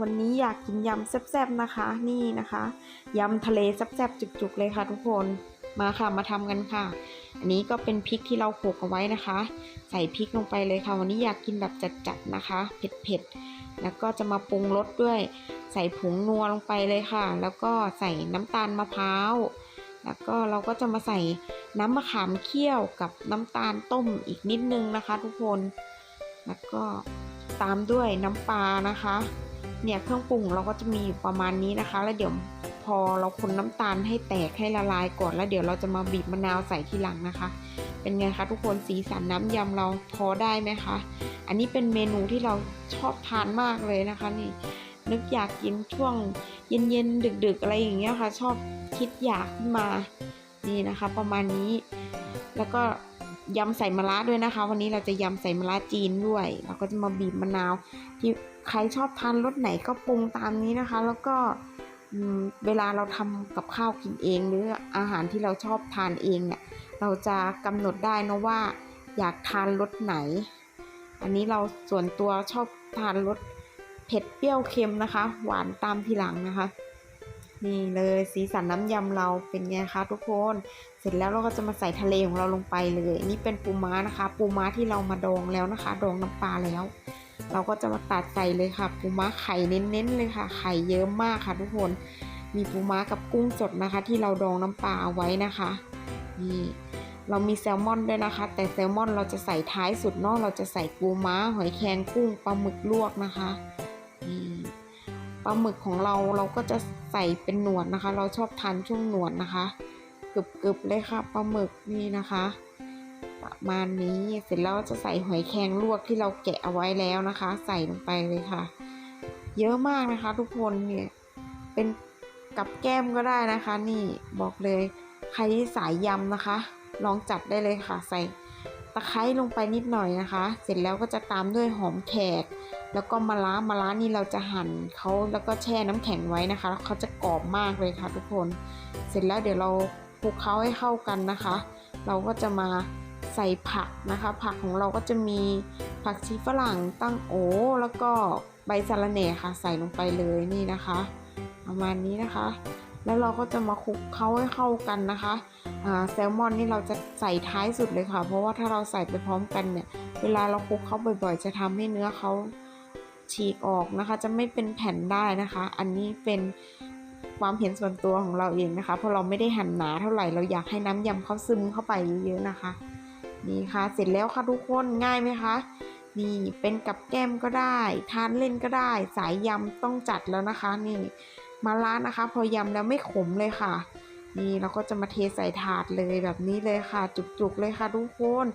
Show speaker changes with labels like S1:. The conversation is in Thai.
S1: วันนี้อยากกินยำแซ่บๆนะคะ นี่นะคะยำทะเลแซ่บๆจุกๆเลยค่ะ ทุกคนมาค่ะมาทำกันค่ะ อันนี้ก็เป็นพริกที่เราโขกเอาไว้นะคะ ใส่พริกลงไปเลยค่ะ วันนี้อยากกินแบบจัดๆนะคะ เผ็ดๆแล้วก็จะมาปรุงรสด้วย ใส่ผงนัวลงไปเลยค่ะ แล้วก็ใส่น้ำตาลมะพร้าวแล้วก็เราก็จะมาใส่น้ำมะขามเคี่ยวกับน้ำตาลต้มอีกนิดนึงนะคะ ทุกคน แล้วก็ตามด้วยน้ำปลานะคะ เนี่ยเครื่องปรุงเราก็จะมีอยู่ประมาณนี้นะคะ แล้วเดี๋ยวพอเราคนน้ำตาลให้แตกให้ละลายก่อน แล้วเดี๋ยวเราจะมาบีบมะนาวใส่ทีหลังนะคะ เป็นไงคะทุกคนสีสันน้ำยำเราพอได้ไหมคะ อันนี้เป็นเมนูที่เราชอบทานมากเลยนะคะนี่นึกอยากกินช่วงเย็นๆดึก ๆ อะไรอย่างเงี้ยค่ะ ชอบคิดอยากขึ้นมานี่นะคะ ประมาณนี้ แล้วก็ ยำใส่มะระด้วยนะคะ วันนี้เราจะยำใส่มะระจีนด้วย เราก็จะมาบีบมะนาว ที่ใครชอบทานรสไหนก็ปรุงตามนี้นะคะ แล้วก็เวลาเราทำกับข้าวกินเอง หรืออาหารที่เราชอบทานเองเนี่ย เราจะกำหนดได้นะว่า อยากทานรสไหน อันนี้เราส่วนตัวชอบทานรสเผ็ดเปรี้ยวเค็มนะคะ หวานตามทีหลังนะคะ นี่เลยสีสันน้ำยำเราเป็นไงคะทุกคน เสร็จแล้วเราก็จะมาใส่ทะเลของเราลงไปเลย นี่เป็นปูม้านะคะ ปูม้าที่เรามาดองแล้วนะคะ ดองน้ำปลาแล้ว เราก็จะมาตัดใส่เลยค่ะ ปูม้าไข่เน้นๆเลยค่ะ ไข่เยอะมากค่ะทุกคน มีปูม้ากับกุ้งสดนะคะ ที่เราดองน้ำปลาเอาไว้นะคะ นี่เรามีแซลมอนด้วยนะคะ แต่แซลมอนเราจะใส่ท้ายสุดเนาะเราจะใส่ปูม้า หอยแครงกุ้งปลาหมึกลวกนะคะนี่ ลาหมึกของเราเราก็จะใส่เป็นหนวดนะคะ เราชอบทานช่วงหนวดนะคะกรึบๆเลยค่ะปลาหมึกนี่นะคะ ประมาณนี้เสร็จแล้วจะใส่หอยแครงลวกที่เราแกะเอาไว้แล้วนะคะ ใส่ลงไปเลยค่ะ เยอะมากนะคะ ทุกคนเนี่ยเป็นกับแก้มก็ได้นะคะ นี่บอกเลยใครที่สายยำนะคะ ลองจัดได้เลยค่ะ ใส่ตะไคร้ลงไปนิดหน่อยนะคะ เสร็จแล้วก็จะตามด้วยหอมแขก แล้วก็มะระมะระนี่เราจะหั่นเขาแล้วก็แช่น้ำแข็งไว้นะคะแล้วเขาจะกรอบมากเลยค่ะทุกคน เสร็จแล้วเดี๋ยวเราคลุกเคล้าให้เข้ากันนะคะ เราก็จะมาใส่ผักนะคะ ผักของเราก็จะมีผักชีฝรั่งตั้งโอแล้วก็ใบสะระแหน่ค่ะ ใส่ลงไปเลยนี่นะคะ ประมาณนี้นะคะ แล้วเราก็จะมาคลุกเคล้าให้เข้ากันนะคะแซลมอนนี่เราจะใส่ท้ายสุดเลยค่ะ เพราะว่าถ้าเราใส่ไปพร้อมกันเนี่ย เวลาเราคลุกเขาบ่อยๆ จะทำให้เนื้อเขา ฉีกออกนะคะ จะไม่เป็นแผ่นได้นะคะ อันนี้เป็นความเห็นส่วนตัวของเราเองนะคะ เพราะเราไม่ได้หั่นหนาเท่าไหร่เราอยากให้น้ำยำเขาซึมเข้าไปเยอะๆนะคะ นี่ค่ะ เสร็จแล้วค่ะทุกคนง่ายไหมคะนี่เป็นกับแก้มก็ได้ ทานเล่นก็ได้ สายยำต้องจัดแล้วนะคะ นี่มาร้านนะคะ พอยำแล้วไม่ขมเลยค่ะ นี่เราก็จะมาเทใส่ถาดเลยแบบนี้เลยค่ะ จุกๆเลยค่ะทุกคน